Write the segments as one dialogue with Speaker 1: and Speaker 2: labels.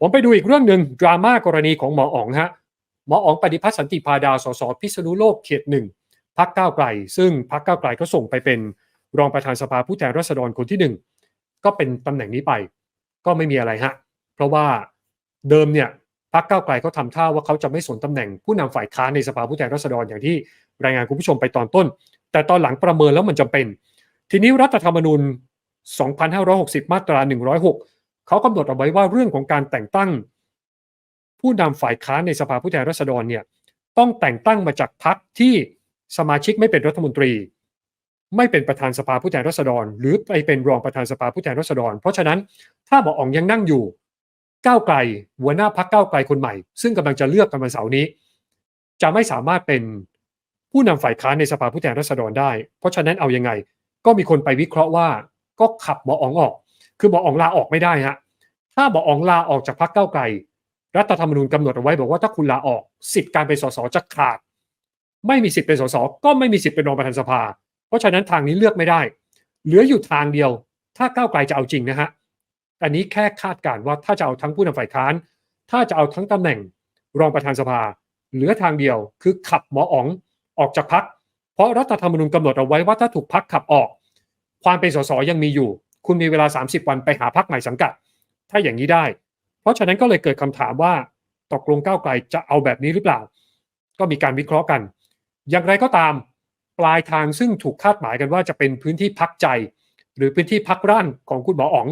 Speaker 1: ผมไปดูอีกเรื่องหนึ่งดราม่ากรณีของหมออ๋องฮะหมออ๋องปฏิพัฒน์สันติพาดาสสพิษณุโลกเขตหนึ่งพักก้าวไกล ซึ่งพักก้าวไกลก็ส่งไปเป็นรองประธานสภาผู้แทนราษฎรคนที่หนึ่งก็เป็นตำแหน่งนี้ไป ก็ไม่มีอะไรฮะเพราะว่าเดิมเนี่ยพักก้าวไกลเขาทำท่าว่าเขาจะไม่สนตำแหน่งผู้นำฝ่ายค้านในสภาผู้แทนราษฎรอย่างที่รายงานคุณผู้ชมไปตอนต้น แต่ตอนหลังประเมินแล้วมันจำเป็น ทีนี้รัฐธรรมนูญ 2560 มาตรา 106 เขากำหนดเอาไว้ว่าเรื่องของการแต่งตั้ง ผู้นำฝ่ายค้านในสภาผู้แทนราษฎรเนี่ยต้องแต่งตั้งมาจากพรรคที่สมาชิกไม่เป็นรัฐมนตรี ไม่เป็นประธานสภาผู้แทนราษฎร หรือไปเป็นรองประธานสภาผู้แทนราษฎร เพราะฉะนั้นถ้าหมออ๋องยังนั่งอยู่ก้าวไกลหัวหน้าพักก้าวไกลคนใหม่ ซึ่งกำลังจะเลือกกันวันเสาร์นี้ จะไม่สามารถเป็นผู้นำฝ่ายค้านในสภาผู้แทนราษฎรได้ เพราะฉะนั้นเอายังไง ก็มีคนไปวิเคราะห์ว่าก็ขับหมออ๋องออก คือหมออ๋องลาออกไม่ได้ฮะถ้าหมออ๋องลาออกจากพักก้าไกล รัฐธรรมนูญกำหนดเอาไว้บอกว่าถ้าคุณลาออกสิทธิ์การเป็นสสจะขาด ไม่มีสิทธิ์เป็นสสก็ไม่มีสิทธิ์เป็นรองประธานสภา เพราะฉะนั้นทางนี้เลือกไม่ได้ เหลืออยู่ทางเดียว ถ้าก้าวไกลจะเอาจริงนะฮะอันนี้แค่คาดการว่าถ้าจะเอาทั้งผู้นำฝ่ายค้าน ถ้าจะเอาทั้งตำแหน่งรองประธานสภา เหลือทางเดียวคือขับหมออ๋องออกจากพัก เพราะรัฐธรรมนูญกำหนดเอาไว้ว่าถ้าถูกพักขับออก ความเป็นสสยังมีอยู่ คุณมีเวลา 30 วันไปหาพักใหม่สังกัด ถ้าอย่างนี้ได้ เพราะฉะนั้นก็เลยเกิดคำถามว่าตกลงก้าวไกลจะเอาแบบนี้หรือเปล่า ก็มีการวิเคราะห์กัน อย่างไรก็ตามปลายทางซึ่งถูกคาดหมายกันว่าจะเป็นพื้นที่พักใจ หรือพื้นที่พักร่างของคุณหมออ๋อง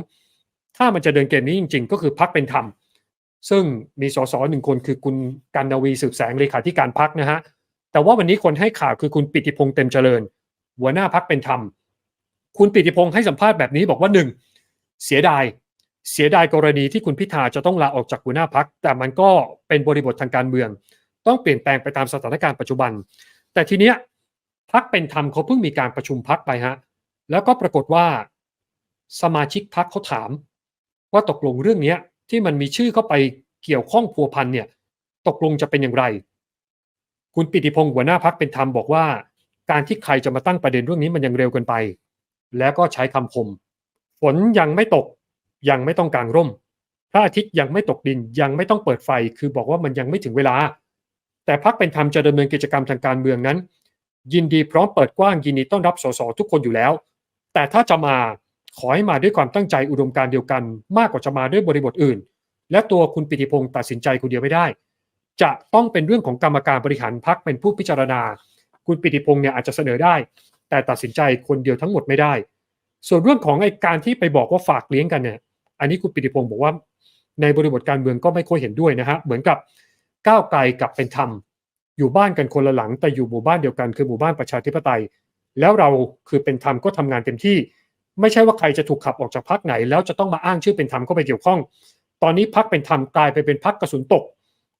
Speaker 1: ถ้ามันจะเดินเกมนี้จริง ๆ ก็คือพักเป็นธรรมซึ่งมีสสหนึ่งคนคือคุณกันดวีสืบแสงเลขาธิการพักนะฮะแต่ว่าวันนี้คนให้ข่าวคือคุณปิติพงษ์เต็มเจริญ หัวหน้าพักเป็นธรรม คุณปิติพงษ์ให้สัมภาษณ์แบบนี้บอกว่าหนึ่งเสียดายเสียดายกรณีที่คุณพิธาจะต้องลาออกจากหัวหน้าพัก แต่มันก็เป็นบริบททางการเมือง ต้องเปลี่ยนแปลงไปตามสถานการณ์ปัจจุบัน แต่ทีเนี้ยพักเป็นธรรมเขาเพิ่งมีการประชุมพักไปฮะแล้วก็ปรากฏว่าสมาชิกพักเขาถาม ว่าตกลงเรื่องนี้ที่มันมีชื่อเข้าไปเกี่ยวข้องพัวพันเนี่ย ตกลงจะเป็นอย่างไร คุณปิติพงศ์หัวหน้าพักเป็นธรรมบอกว่า การที่ใครจะมาตั้งประเด็นเรื่องนี้มันยังเร็วเกินไป แล้วก็ใช้คำคม ฝนยังไม่ตกยังไม่ต้องกางร่ม พระอาทิตย์ยังไม่ตกดินยังไม่ต้องเปิดไฟ คือบอกว่ามันยังไม่ถึงเวลา แต่พักเป็นธรรมจะดำเนินกิจกรรมทางการเมืองนั้น ยินดีพร้อมเปิดกว้างยินดีต้อนรับสสทุกคนอยู่แล้ว แต่ถ้าจะมาขอให้มาด้วยความตั้งใจอุดมการเดียวกัน มากกว่าจะมาด้วยบริบทอื่น และตัวคุณปิติพงศ์ตัดสินใจคนเดียวไม่ได้ จะต้องเป็นเรื่องของกรรมการบริหารพักเป็นผู้พิจารณา คุณปิติพงศ์เนี่ยอาจจะเสนอได้ แต่ตัดสินใจคนเดียวทั้งหมดไม่ได้ ส่วนเรื่องของไอ้การที่ไปบอกว่าฝากเลี้ยงกันเนี่ยอันนี้คุณปิติพงศ์บอกว่า ในบริบทการเมืองก็ไม่ค่อยเห็นด้วยนะฮะเหมือนกับก้าวไกลกับเป็นธรรมอยู่บ้านกันคนละหลัง แต่อยู่หมู่บ้านเดียวกันคือหมู่บ้านประชาธิปไตย แล้วเราคือเป็นธรรมก็ทำงานเต็มที่ ไม่ใช่ว่าใครจะถูกขับออกจากพักไหน แล้วจะต้องมาอ้างชื่อเป็นธรรมเข้าไปเกี่ยวข้อง ตอนนี้พักเป็นธรรมกลายไปเป็นพักกระสุนตก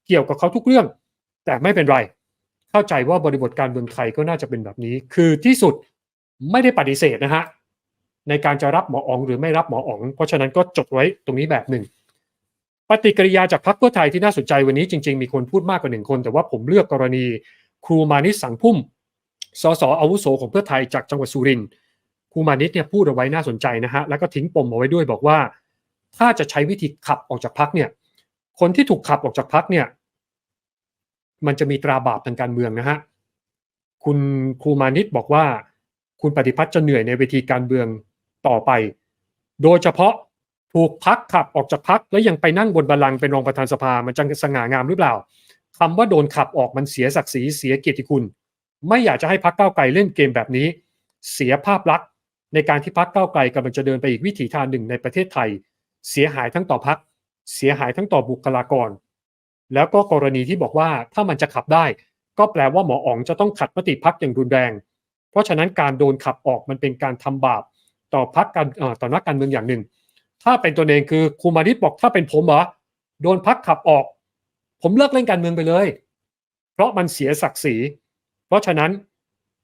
Speaker 1: เกี่ยวกับเขาทุกเรื่อง แต่ไม่เป็นไร เข้าใจว่าบริบทการเมืองไทยก็น่าจะเป็นแบบนี้ คือที่สุดไม่ได้ปฏิเสธนะฮะในการจะรับหมออ๋องหรือไม่รับหมออ๋อง เพราะฉะนั้นก็จดไว้ตรงนี้แบบหนึ่ง ปฏิกิริยาจากพรรคเพื่อไทยที่น่าสนใจวันนี้จริง ๆ มีคนพูดมากกว่าหนึ่งคน แต่ว่าผมเลือกกรณีครูมานิสสังพุ่ม สสอาวุโสของเพื่อไทยจากจังหวัดสุรินทร์ครูมานิสเนี่ยพูดเอาไว้น่าสนใจนะฮะแล้วก็ทิ้งปมเอาไว้ด้วยบอกว่า ถ้าจะใช้วิธีขับออกจากพักเนี่ยคนที่ถูกขับออกจากพักเนี่ย มันจะมีตราบาปทางการเมืองนะฮะคุณครูมานิสบอกว่า คุณปฏิพัฒน์จะเหนื่อยในเวทีการเมืองต่อไป โดยเฉพาะถูกพักขับออกจากพักแล้วยังไปนั่งบนบัลลังก์เป็นรองประธานสภามันจะสง่างามหรือเปล่าคำว่าโดนขับออกมันเสียศักดิ์ศรีเสียเกียรติคุณ ไม่อยากจะให้พักเก้าไกลเล่นเกมแบบนี้ เสียภาพลักษณ์ในการที่พักเก้าไกลกำลังจะเดินไปอีกวิถีทางหนึ่งในประเทศไทย เสียหายทั้งต่อพักเสียหายทั้งต่อบุคลากร แล้วก็กรณีที่บอกว่าถ้ามันจะขับได้ ก็แปลว่าหมออ๋องจะต้องขัดมติพักอย่างรุนแรง เพราะฉะนั้นการโดนขับออกมันเป็นการทำบาปต่อพักการต่อนักการเมืองอย่างหนึ่ง ถ้าเป็นตัวเองคือครูมานิดบอกถ้าเป็นผมเหรอโดนพักขับออก ผมเลิกเล่นการเมืองไปเลย เพราะมันเสียศักดิ์ศรี เพราะฉะนั้น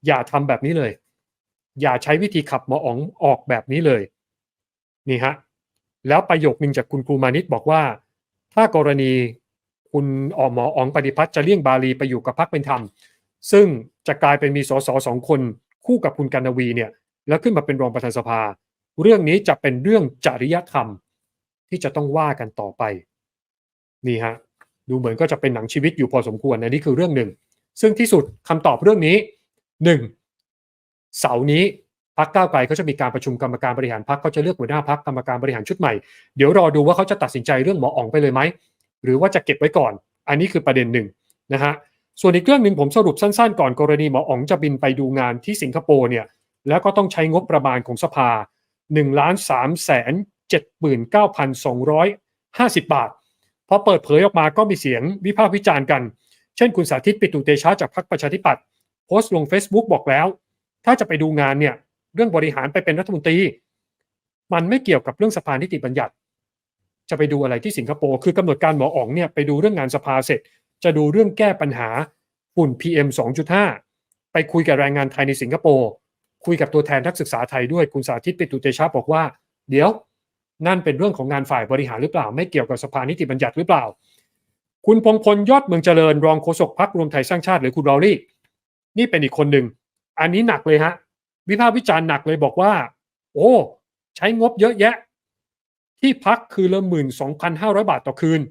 Speaker 1: อย่าทำแบบนี้เลย อย่าใช้วิธีขับหมออ๋องออกแบบนี้เลยนี่ฮะแล้วประโยคนึงจากคุณครูมานิดบอกว่า ถ้ากรณี คุณออหมออ๋องปฏิพัฒน์จะเลี่ยงบาลีไปอยู่กับพักเป็นธรรม ซึ่งจะกลายเป็นมีสสสองคนคู่กับคุณกันวีเนี่ยแล้วขึ้นมาเป็นรองประธานสภา เรื่องนี้จะเป็นเรื่องจริยธรรมที่จะต้องว่ากันต่อไปนี่ฮะดูเหมือนก็จะเป็นหนังชีวิตอยู่พอสมควรนะนี่คือเรื่องหนึ่ง ซึ่งที่สุดคำตอบเรื่องนี้หนึ่งเสาร์นี้พักก้าวไกลเขาจะมีการประชุมกรรมการบริหารพักเขาจะเลือกหัวหน้าพักกรรมการบริหารชุดใหม่ เดี๋ยวรอดูว่าเขาจะตัดสินใจเรื่องหมออ๋องไปเลยไหม หรือว่าจะเก็บไว้ก่อน อันนี้คือประเด็นหนึ่งนะฮะส่วนอีกเรื่องหนึ่งผมสรุปสั้นๆ ก่อนกรณีหมออ๋องจะบินไปดูงานที่สิงคโปร์เนี่ยแล้วก็ต้องใช้งบประมาณของสภา1ล้าน3แสน79,250 บาทพอเปิดเผยออกมาก็มีเสียงวิพากษ์วิจารณ์กัน เช่นคุณสาธิตปิตุเตชะจากพรรคประชาธิปัตย์โพสต์ลง Facebook บอกแล้ว ถ้าจะไปดูงานเนี่ยเรื่องบริหารไปเป็นรัฐมนตรี มันไม่เกี่ยวกับเรื่องสภานิติบัญญัติ จะไปดูอะไรที่สิงคโปร์คือกำหนดการหมออ๋องเนี่ยไปดูเรื่องงานสภาเสร็จ จะดูเรื่องแก้ปัญหาฝุ่น PM 2.5 ไปคุยกับแรงงานไทยในสิงคโปร์คุยกับตัวแทนนักศึกษาไทยด้วยคุณสาธิตปิตุเตชะบอกว่า เดี๋ยวนั่นเป็นเรื่องของงานฝ่ายบริหารหรือเปล่า ไม่เกี่ยวกับสภานิติบัญญัติหรือเปล่า คุณพงพลยอดเมืองเจริญรองโฆษกพักรวมไทยสร้างชาติหรือคุณรอลี่นี่เป็นอีกคนหนึ่งอันนี้หนักเลยฮะ วิพากษ์วิจารณ์หนักเลยบอกว่า โอ้ ใช้งบเยอะแยะ ที่พักคือละหมื่นสองพันห้าร้อยบาทต่อคืน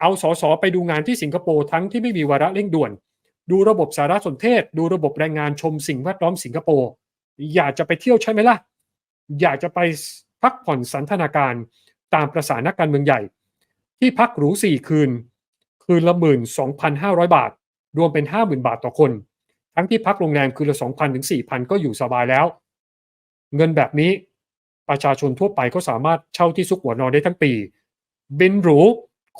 Speaker 1: เอาสอสอไปดูงานที่สิงคโปร์ทั้งที่ไม่มีวาระเร่งด่วน ดูระบบสารสนเทศ ดูระบบแรงงานชมสิ่งแวดล้อมสิงคโปร์อยากจะไปเที่ยวใช่ไหมล่ะ อยากจะไปพักผ่อนสันทนาการตามประสานักการเมืองใหญ่ ที่พักหรูสี่คืน คืนละหมื่นสองพันห้าร้อยบาท รวมเป็นห้าหมื่นบาทต่อคน ทั้งที่พักโรงแรมคืนละสองพันถึงสี่พันก็อยู่สบายแล้ว เงินแบบนี้ ประชาชนทั่วไปก็สามารถเช่าที่ซุกหัวนอนได้ทั้งปี บินหรู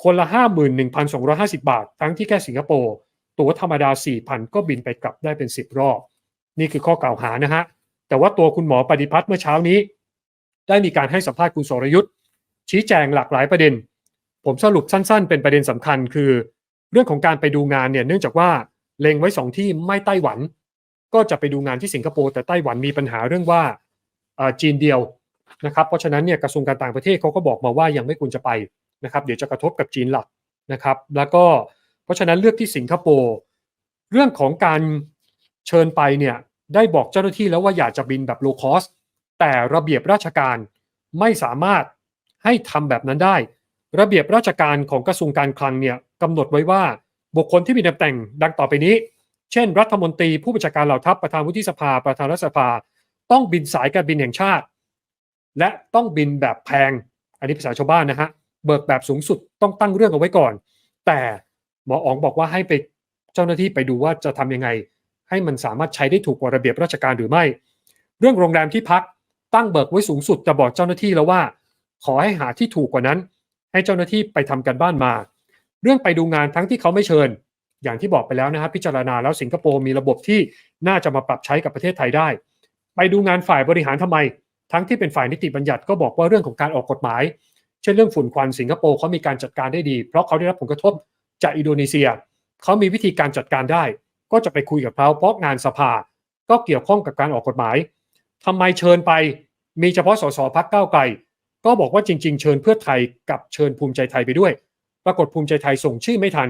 Speaker 1: คนละห้าหมื่นหนึ่งพันสองร้อยห้าสิบาท ทั้งที่แค่สิงคโปร์ตั๋วธรรมดาสี่พันก็บินไปกลับได้เป็นสิบรอบ นี่คือข้อกล่าวหานะฮะ แต่ว่าตัวคุณหมอปฏิพัฒน์เมื่อเช้านี้ ได้มีการให้สัมภาษณ์คุณสรยุทธ์ชี้แจงหลากหลายประเด็น ผมสรุปสั้นๆ เป็นประเด็นสำคัญคือ เรื่องของการไปดูงานเนี่ยเนื่องจากว่าเล็งไว้สองที่ไม่ไต้หวัน ก็จะไปดูงานที่สิงคโปร์แต่ไต้หวันมีปัญหาเรื่องว่าจีนเดียว นะครับเพราะฉะนั้นเนี่ยกระทรวงการต่างประเทศเขาก็บอกมาว่ายังไม่ควรจะไปนะครับเดี๋ยวจะกระทบกับจีนหลักนะครับแล้วก็เพราะฉะนั้นเลือกที่สิงคโปร์เรื่องของการเชิญไปเนี่ยได้บอกเจ้าหน้าที่แล้วว่าอยากจะบินแบบโลคอสแต่ระเบียบราชการไม่สามารถให้ทำแบบนั้นได้ ระเบียบราชการของกระทรวงการคลังเนี่ยกำหนดไว้ว่าบุคคลที่มีตำแหน่งดังต่อไปนี้ เช่น รัฐมนตรีผู้บัญชาการเหล่าทัพประธานวุฒิสภาประธานรัฐสภา ต้องบินสายการบินแห่งชาติ และต้องบินแบบแพง อันนี้ภาษาชาวบ้านนะฮะ เบิกแบบสูงสุดต้องตั้งเรื่องเอาไว้ก่อน แต่หมออ๋องบอกว่าให้ไปเจ้าหน้าที่ไปดูว่าจะทำยังไง ให้มันสามารถใช้ได้ถูกกว่าระเบียบราชการหรือไม่ เรื่องโรงแรมที่พักตั้งเบิกไว้สูงสุดจะบอกเจ้าหน้าที่แล้วว่า ขอให้หาที่ถูกกว่านั้น ให้เจ้าหน้าที่ไปทำกันบ้านมา เรื่องไปดูงานทั้งที่เขาไม่เชิญ อย่างที่บอกไปแล้วนะครับพิจารณาแล้วสิงคโปร์มีระบบที่น่าจะมาปรับใช้กับประเทศไทยได้ ไปดูงานฝ่ายบริหารทำไม ทั้งที่เป็นฝ่ายนิติบัญญัติก็บอกว่าเรื่องของการออกกฎหมาย เช่นเรื่องฝุ่นควันสิงคโปร์เขามีการจัดการได้ดี เพราะเขาได้รับผลกระทบจากอินโดนีเซีย เขามีวิธีการจัดการได้ ก็จะไปคุยกับเขาเพราะงานสภา ก็เกี่ยวข้องกับการออกกฎหมายทำไมเชิญไปมีเฉพาะสสพักเก้าไกล ก็บอกว่าจริง ๆ เชิญเพื่อไทยกับเชิญภูมิใจไทยไปด้วย ปรากฏภูมิใจไทยส่งชื่อไม่ทัน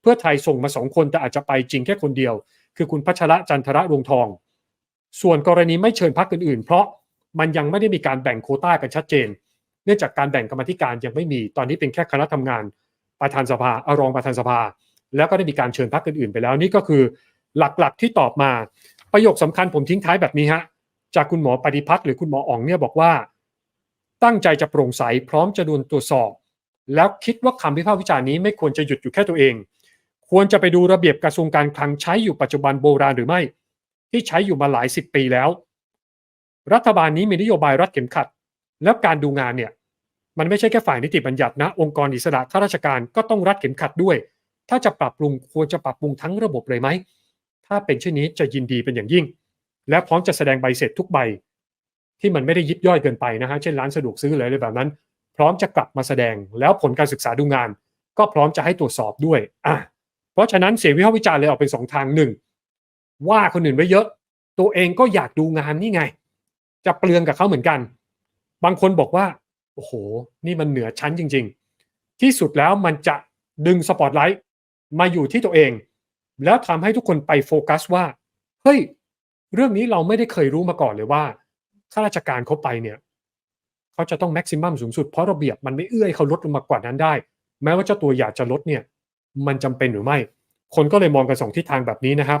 Speaker 1: เพื่อไทยส่งมาสองคนแต่อาจจะไปจริงแค่คนเดียว คือคุณพัชระจันทระรวงทอง ส่วนกรณีไม่เชิญพักอื่นๆ เพราะ มันยังไม่ได้มีการแบ่งโคต้ากันชัดเจน เนื่องจากการแบ่งกรรมธิการยังไม่มีตอนนี้เป็นแค่คณะทำงานประธานสภาอารองประธานสภา แล้วก็ได้มีการเชิญพรรคอื่นๆ ไปแล้วนี่ก็คือหลักๆที่ตอบมา ประโยคสำคัญผมทิ้งท้ายแบบนี้ฮะจากคุณหมอปฏิพัฒน์หรือคุณหมออ๋องเนี่ยบอกว่า ตั้งใจจะโปร่งใสพร้อมจะดวนตรวจสอบ แล้วคิดว่าคำวิพากษ์วิจารณ์นี้ไม่ควรจะหยุดอยู่แค่ตัวเอง ควรจะไปดูระเบียบกระทรวงการคลังใช้อยู่ปัจจุบันโบราณหรือไม่ ที่ใช้อยู่มาหลายสิบปีแล้ว รัฐบาลนี้มีนโยบายรัดเข็มขัด แล้วการดูงานเนี่ยมันไม่ใช่แค่ฝ่ายนิติบัญญัตินะ องค์กรอิสระข้าราชการก็ต้องรัดเข็มขัดด้วย ถ้าจะปรับปรุงควรจะปรับปรุงทั้งระบบเลยไหม ถ้าเป็นเช่นนี้จะยินดีเป็นอย่างยิ่ง และพร้อมจะแสดงใบเสร็จทุกใบ ที่มันไม่ได้ยิบย่อยเกินไปนะฮะเช่นร้านสะดวกซื้อเลยอะไรแบบนั้น พร้อมจะกลับมาแสดงแล้วผลการศึกษาดูงาน ก็พร้อมจะให้ตรวจสอบด้วยอะเพราะฉะนั้นเสียงวิพากษ์วิจารณ์เลยออกเป็นสองทางหนึ่งว่าคนอื่นไว้เยอะ ตัวเองก็อยากดูงานนี่ไง จะเปลืองกับเขาเหมือนกัน บางคนบอกว่า โอ้โห นี่มันเหนือชั้นจริง ๆ ที่สุดแล้วมันจะดึงสปอตไลท์มาอยู่ที่ตัวเอง แล้วทำให้ทุกคนไปโฟกัสว่า เฮ้ย เรื่องนี้เราไม่ได้เคยรู้มาก่อนเลยว่าข้าราชการเขาไปเนี่ยเขาจะต้องแม็กซิมัมสูงสุดเพราะระเบียบมันไม่เอื้อให้เขาลดลงมากว่านั้นได้ แม้ว่าเจ้าตัวอยากจะลดเนี่ย มันจำเป็นหรือไม่ คนก็เลยมองกันสองทิศทางแบบนี้นะครับ